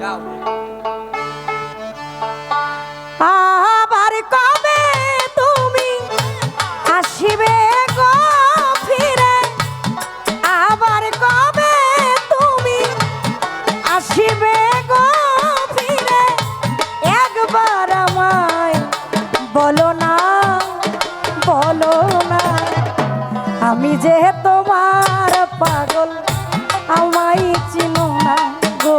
যাও আবার তুমি আসিবে গো ফিরে? আবার কবে তুমি আসিবে গো ফিরে? একবার আমায় বলো না বলো না। আমি যে তোমার পাগল, আমায় চিনো না গো।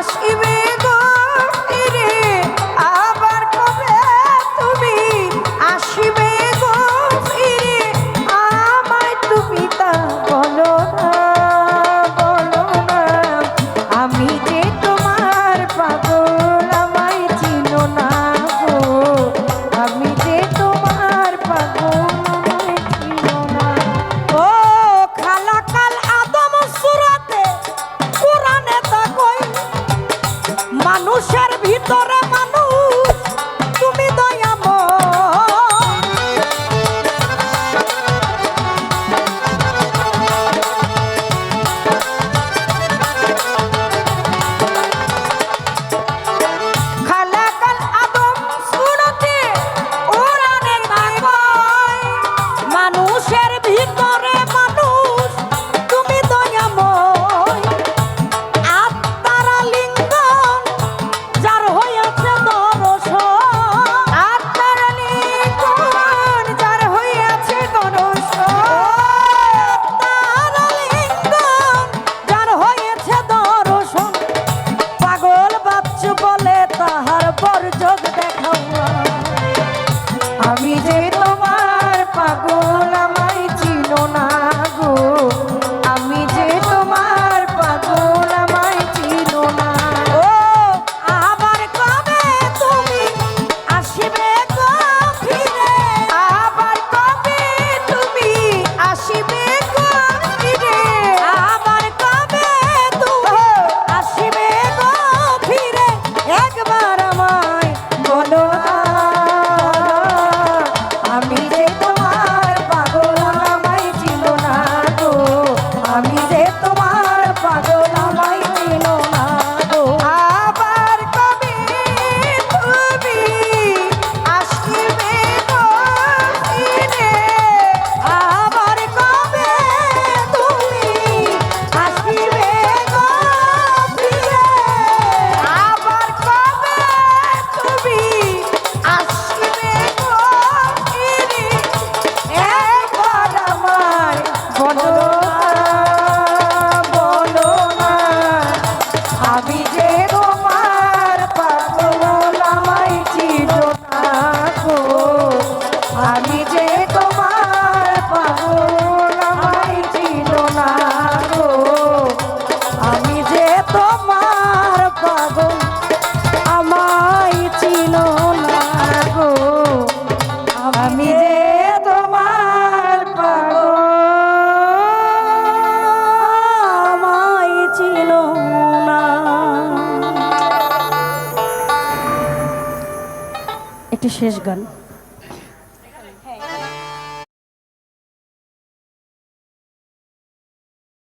ভাসিবে একটি শেষ গান?